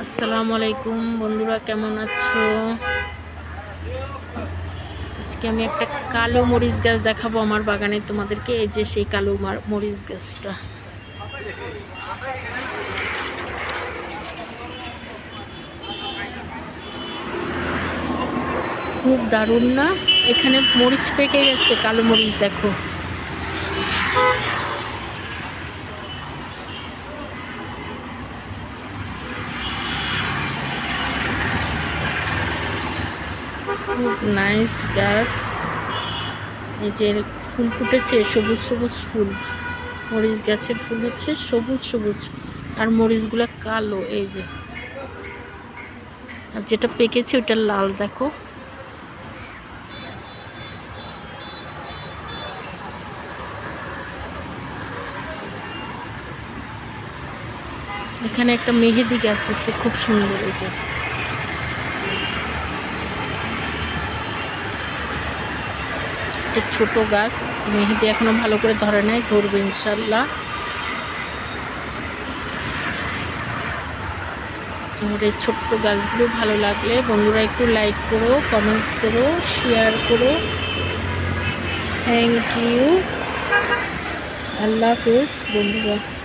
আসসালামু আলাইকুম, বন্ধুরা কেমন আছো? আজকে আমি একটা কালো মরিচ গাছ দেখাবো আমার বাগানে তোমাদেরকে, এই যে সেই কালো মার- মরিচ গাছটা। খুব দারুণ না? এখানে মরিচ পেকে গেছে, কালো মরিচ দেখো। খুব নাইস গাছ এই যে ফুল ফুটেছে, সবুজ সবুজ ফুল। মরিচ গাছের ফুল হচ্ছে সবুজ সবুজ। আর মরিচগুলো কালো, এই যে। আর যেটা পেকেছে ওটা লাল, দেখো। এখানে একটা মেহেদি গাছ আছে, খুব সুন্দর, এই যে। একটা ছোট গাছ, মেহেদি এখনও ভালো করে ধরে নাই, ধরবে ইনশাল্লাহ। আমার এই ছোট্ট গাছগুলো ভালো লাগলে বন্ধুরা একটু লাইক করো কমেন্টস করো শেয়ার করো। থ্যাংক ইউ আল্লাহ হাফেজ, বন্ধুরা।